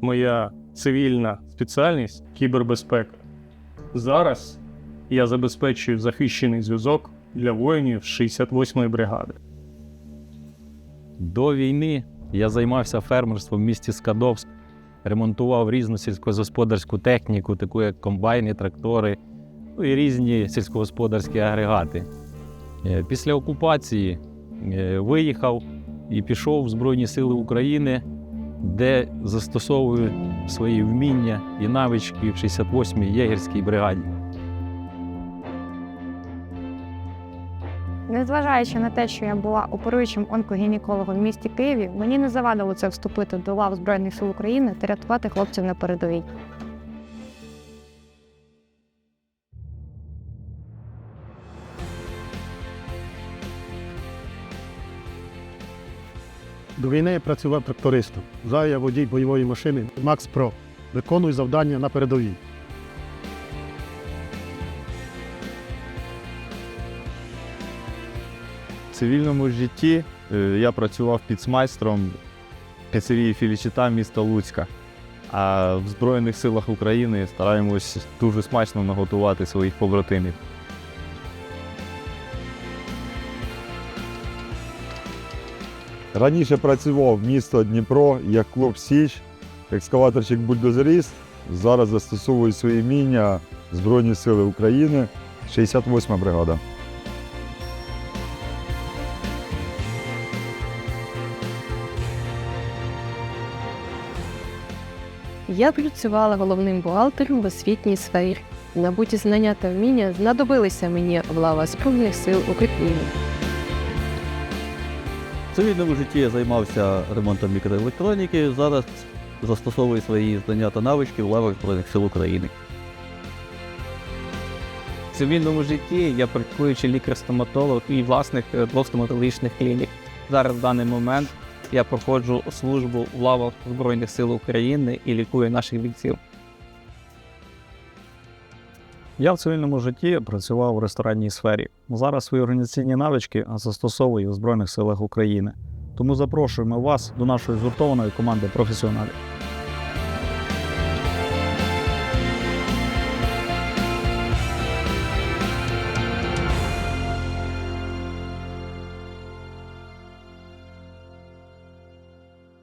моя цивільна спеціальність кібербезпека. Зараз я забезпечую захищений зв'язок для воїнів 68-ї бригади. До війни я займався фермерством в місті Скадовськ, ремонтував різну сільськогосподарську техніку, таку як комбайни, трактори, ну і різні сільськогосподарські агрегати. Е, Після окупації е, виїхав і пішов в Збройні Сили України, де застосовую свої вміння і навички в 68-й єгерській бригаді. Незважаючи на те, що я була оперуючим онкогінекологом в місті Києві, мені не завадило це вступити до лав Збройних сил України та рятувати хлопців на передовій. До війни я працював трактористом. Зараз я водій бойової машини Макс Про. Виконую завдання на передовій. В цивільному житті е, я працював підсмайстром піцерії Філічита міста Луцька. А в Збройних силах України стараємось дуже смачно наготувати своїх побратимів. Раніше працював місто Дніпро як клуб Січ, екскаваторщик бульдозеріст. Зараз застосовую свої вміння Збройні Сили України, 68 бригада. Я працювала головним бухгалтером в освітній сфері. Набуті знання та вміння знадобилися мені в лава Збройних сил України. Цивільному житті я займався ремонтом мікроелектроніки. Зараз застосовую свої знання та навички в лавах Збройних сил України. В цивільному житті я практикуючий лікар-стоматолог і власник е, двох стоматологічних клінік. Зараз в даний момент я проходжу службу в лавах Збройних сил України і лікую наших бійців. Я в цивільному житті працював в ресторанній сфері. Зараз свої організаційні навички застосовую в Збройних силах України. Тому запрошуємо вас до нашої згуртованої команди професіоналів.